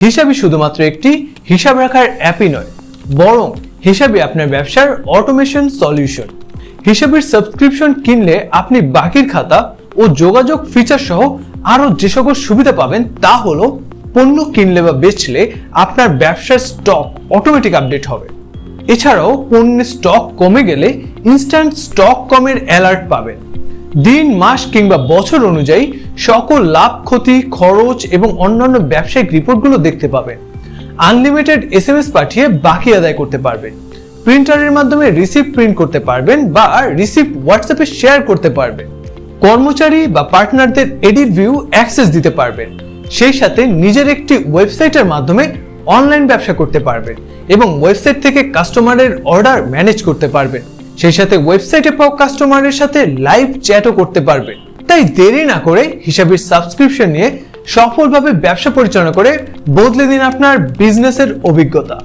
হিসাবই শুধুমাত্র একটি হিসাব রাখার অ্যাপই নয়, বরং হিসাবে আপনার ব্যবসার অটোমেশন সলিউশন হিসাবের সাবস্ক্রিপশন কিনলে আপনি বাকির খাতা ও যোগাযোগ ফিচার সহ আরও যে সকল সুবিধা পাবেন তা হলো পণ্য কিনলে বা বেচলে আপনার ব্যবসার স্টক অটোমেটিক আপডেট হবে। এছাড়াও পণ্যের স্টক কমে গেলে ইনস্ট্যান্ট স্টক কমের অ্যালার্ট পাবেন। দিন, মাস কিংবা বছর অনুযায়ী সকল লাভ, ক্ষতি, খরচ এবং অন্যান্য ব্যবসায়িক রিপোর্টগুলো দেখতে পাবেন। আনলিমিটেড এস এম এস পাঠিয়ে বাকি আদায় করতে পারবেন। প্রিন্টারের মাধ্যমে রিসিপ্ট প্রিন্ট করতে পারবেন বা রিসিপ্ট হোয়াটসঅ্যাপে শেয়ার করতে পারবেন। কর্মচারী বা পার্টনারদের এডিট ভিউ অ্যাক্সেস দিতে পারবেন। সেই সাথে নিজের একটি ওয়েবসাইটের মাধ্যমে অনলাইন ব্যবসা করতে পারবেন এবং ওয়েবসাইট থেকে কাস্টমারের অর্ডার ম্যানেজ করতে পারবেন। সেই সাথে ওয়েবসাইটে পাওয়া কাস্টমারের সাথে লাইভ চ্যাটও করতে পারবে। তাই দেরি না করে হিসাবের সাবস্ক্রিপশন নিয়ে সফলভাবে ব্যবসা পরিচালনা করে বদলে দিন আপনার বিজনেসের অভিজ্ঞতা।